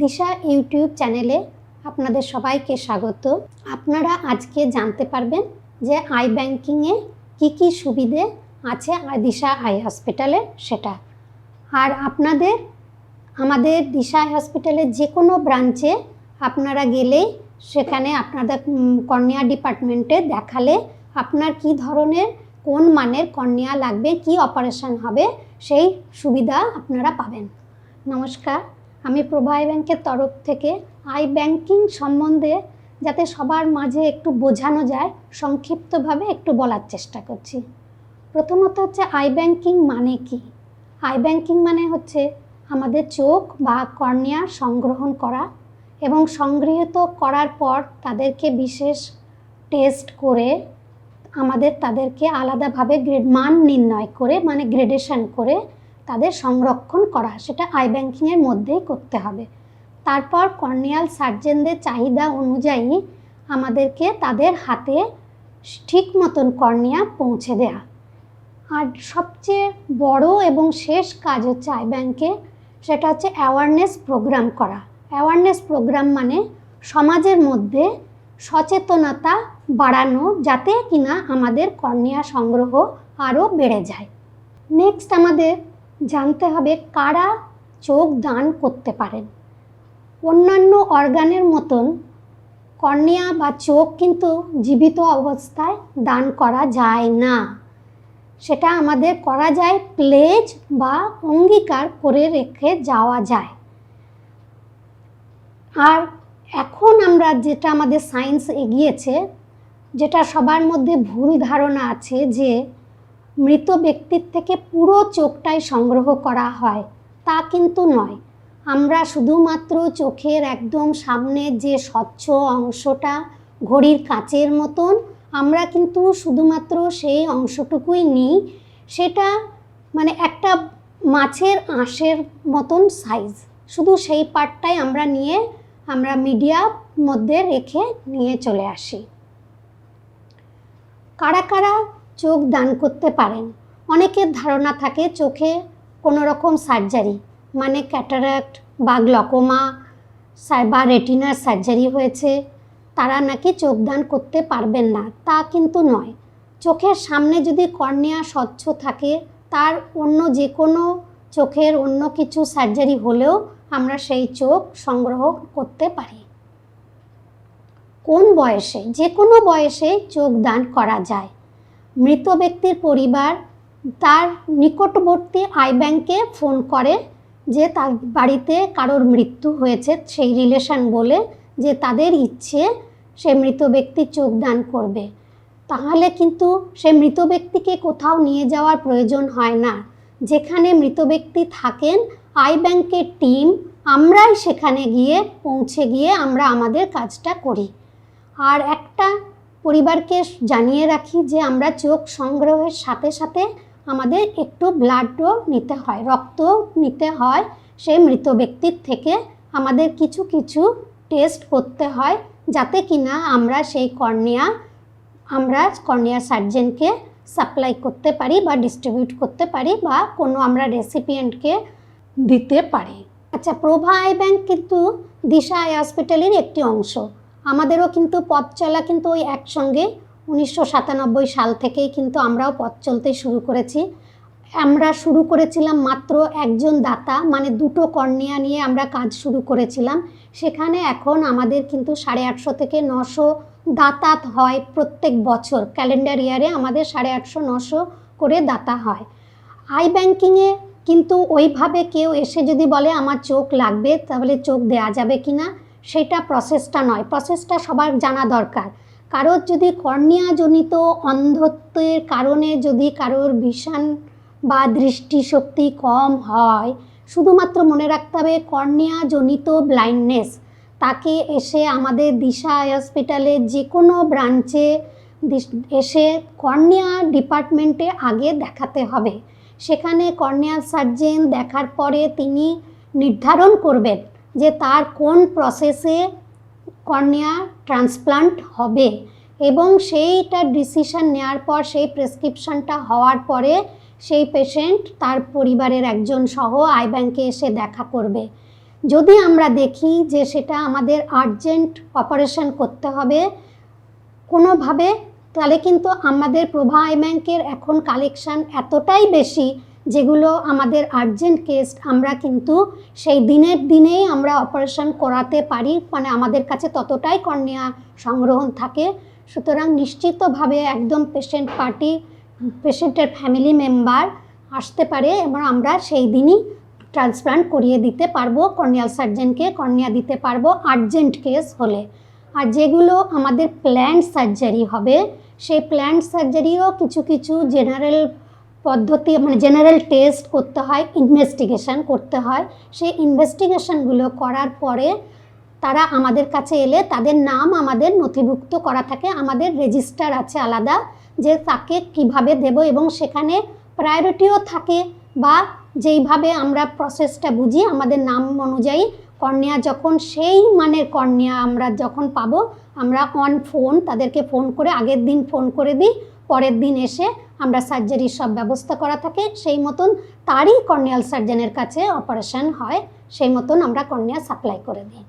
দিশা YouTube চ্যানেলে আপনাদের সবাইকে স্বাগত। আপনারা আজকে জানতে পারবেন যে আই ব্যাংকিংয়ে কী কী সুবিধে আছে দিশা আই হসপিটালে সেটা। আর আপনাদের, আমাদের দিশা আই হসপিটালের যে কোনো ব্রাঞ্চে আপনারা গেলেই সেখানে আপনাদের কর্নিয়া ডিপার্টমেন্টে দেখালে আপনার কি ধরনের, কোন মানের কর্নিয়া লাগবে, কি অপারেশন হবে, সেই সুবিধা আপনারা পাবেন। নমস্কার। আমি প্রভা আই ব্যাংকের তরফ থেকে আই ব্যাংকিং সম্বন্ধে যাতে সবার মাঝে একটু বোঝানো যায়, সংক্ষিপ্তভাবে একটু বলার চেষ্টা করছি। প্রথমত হচ্ছে আই ব্যাংকিং মানে কি? আই ব্যাংকিং মানে হচ্ছে আমাদের চোখ বা কর্নিয়া সংগ্রহণ করা এবং সংগৃহীত করার পর তাদেরকে বিশেষ টেস্ট করে আমাদের তাদেরকে আলাদাভাবে গ্রেড মান নির্ণয় করে মানে গ্রেডেশন করে তাদের সংরক্ষণ করা, সেটা আই ব্যাংকিংয়ের মধ্যেই করতে হবে। তারপর কর্নিয়াল সার্জেনদের চাহিদা অনুযায়ী আমাদেরকে তাদের হাতে ঠিক মতন কর্নিয়া পৌঁছে দেয়া। আর সবচেয়ে বড় এবং শেষ কাজ হচ্ছে আই ব্যাংকে, সেটা হচ্ছে অ্যাওয়ারনেস প্রোগ্রাম করা। অ্যাওয়ারনেস প্রোগ্রাম মানে সমাজের মধ্যে সচেতনতা বাড়ানো, যাতে কিনা আমাদের কর্নিয়া সংগ্রহ আরও বেড়ে যায়। নেক্সট আমাদের জানতে হবে কারা চোখ দান করতে পারেন। অন্যান্য অর্গানের মতন কর্নিয়া বা চোখ কিন্তু জীবিত অবস্থায় দান করা যায় না। সেটা আমাদের করা যায় প্লেজ বা অঙ্গীকার করে রেখে যাওয়া যায়। আর এখন আমরা যেটা আমাদের সায়েন্স এগিয়েছে, যেটা সবার মধ্যে ভুল ধারণা আছে যে মৃত ব্যক্তির থেকে পুরো চোখটাই সংগ্রহ করা হয়। তা কিন্তু নয়। আমরা শুধুমাত্র চোখের একদম সামনে যে স্বচ্ছ অংশটা ঘড়ির কাচের মতন, আমরা কিন্তু শুধুমাত্র সেই অংশটুকুই নিই। সেটা মানে একটা মাছের আঁশের মতন সাইজ শুধু সেই পার্টটাই আমরা নিয়ে, আমরা মিডিয়া মধ্যে রেখে নিয়ে চলে আসি। কারা কারা চোখ দান করতে পারেন। অনেকের ধারণা থাকে চোখে কোনো রকম সার্জারি মানে ক্যাটারাক্ট বা গ্লকোমা বা রেটিনার সার্জারি হয়েছে। তারা নাকি চোখ দান করতে পারবেন না, তা কিন্তু নয়। চোখের সামনে যদি কর্নিয়া স্বচ্ছ থাকে, তার অন্য যে কোনো চোখের অন্য কিছু সার্জারি হলেও আমরা সেই চোখ সংগ্রহ করতে পারি। কোন বয়সে? যে কোনো বয়সে চোখ দান করা যায়। মৃত ব্যক্তির পরিবার তার নিকটবর্তী আই ব্যাংকে ফোন করে যে তার বাড়িতে কারোর মৃত্যু হয়েছে সেই রিলেশন বলে যে তাদের ইচ্ছে সে মৃত ব্যক্তির চোখ দান করবে। তাহলে কিন্তু সে মৃত ব্যক্তিকে কোথাও নিয়ে যাওয়ার প্রয়োজন হয় না। যেখানে মৃত ব্যক্তি থাকেন আই ব্যাংকের টিম, আমরাই সেখানে গিয়ে পৌঁছে গিয়ে আমরা আমাদের কাজটা করি। আর একটা পরিবারকে জানিয়ে রাখি যে আমরা চোখ সংগ্রহের সাথে সাথে আমাদের একটু ব্লাডও নিতে হয় রক্ত নিতে হয়। সেই মৃত ব্যক্তির থেকে আমাদের কিছু কিছু টেস্ট করতে হয় যাতে কিনা আমরা সেই কর্নিয়া, আমরা কর্নিয়া সার্জেনকে সাপ্লাই করতে পারি বা ডিস্ট্রিবিউট করতে পারি বা কোনো আমরা রেসিপিয়েন্টকে দিতে পারি। আচ্ছা প্রভা আই ব্যাংক কিন্তু দিশা আই হসপিটালের একটি অংশ। আমাদেরও কিন্তু পথ চলা কিন্তু ওই একসঙ্গে। উনিশশো সাতানব্বই সাল থেকেই কিন্তু আমরাও পথ চলতে শুরু করেছি। আমরা শুরু করেছিলাম মাত্র একজন দাতা মানে দুটো কর্নিয়া নিয়ে আমরা কাজ শুরু করেছিলাম। সেখানে এখন আমাদের কিন্তু সাড়ে আটশো থেকে নশো দাতা হয় প্রত্যেক বছর। ক্যালেন্ডার ইয়ারে আমাদের সাড়ে আটশো, নশো করে দাতা হয়। আই ব্যাংকিংয়ে কিন্তু ওইভাবে কেউ এসে যদি বলে, আমার চোখ লাগবে, তাহলে চোখ দেয়া যাবে কি না সেটা প্রসেসটা নয়। প্রসেসটা সবার জানা দরকার। কারোর যদি কর্নিয়াজনিত অন্ধত্বের কারণে যদি কারোর ভীষণ বা দৃষ্টিশক্তি কম হয়, শুধুমাত্র মনে রাখতে হবে কর্নিয়াজনিত ব্লাইন্ডনেস তাকে এসে আমাদের দিশা হসপিটালে যে কোনো ব্রাঞ্চে এসে কর্নিয়া ডিপার্টমেন্টে আগে দেখাতে হবে। সেখানে কর্নিয়াল সার্জেন দেখার পরে তিনি নির্ধারণ করবেন যে তার কোন প্রসেসে কর্নিয়া ট্রান্সপ্লান্ট হবে এবং সেইটা ডিসিশন নেওয়ার পর, সেই প্রেসক্রিপশনটা হওয়ার পরে সেই পেশেন্ট তার পরিবারের একজন সহ আই ব্যাংকে এসে দেখা করবে। যদি আমরা দেখি যে সেটা আমাদের আর্জেন্ট অপারেশন করতে হবে, কোনোভাবে, তাহলে কিন্তু আমাদের প্রভা আই ব্যাংকের এখন কালেকশান এতটাই বেশি যেগুলো আমাদের আর্জেন্ট কেস আমরা কিন্তু সেই দিনের দিনেই আমরা অপারেশন করাতে পারি মানে আমাদের কাছে ততটাই কর্নিয়া সংগ্রহণ থাকে। সুতরাং নিশ্চিতভাবে একদম পেশেন্ট পার্টি পেশেন্টের ফ্যামিলি মেম্বার আসতে পারে এবং আমরা সেই দিনই ট্রান্সপ্লান্ট করিয়ে দিতে পারব কর্নিয়াল সার্জেনকে কর্নিয়া দিতে পারব আর্জেন্ট কেস হলে। আর যেগুলো আমাদের প্ল্যান সার্জারি হবে, সেই প্ল্যান সার্জারিও কিছু কিছু জেনারেল পদ্ধতি মানে জেনারেল টেস্ট করতে হয় ইনভেস্টিগেশন করতে হয়। সেই ইনভেস্টিগেশনগুলো করার পরে তারা আমাদের কাছে এলে তাদের নাম আমাদের নথিভুক্ত করা থাকে। আমাদের রেজিস্টার আছে আলাদা যে তাকে কীভাবে দেব এবং সেখানে প্রায়োরিটিও থাকে বা যেইভাবে আমরা প্রসেসটা বুঝি, আমাদের নাম অনুযায়ী কর্নিয়া যখন সেই মানের কর্নিয়া আমরা যখন পাবো, আমরা অন ফোন তাদেরকে ফোন করে আগের দিন ফোন করে দিই, পরের দিন এসে আমরা সার্জারির সব ব্যবস্থা করা থাকে, সেই মতন তারই কর্নিয়াল সার্জনের কাছে অপারেশন হয়, সেই মতন আমরা কর্নিয়া সাপ্লাই করে দিই।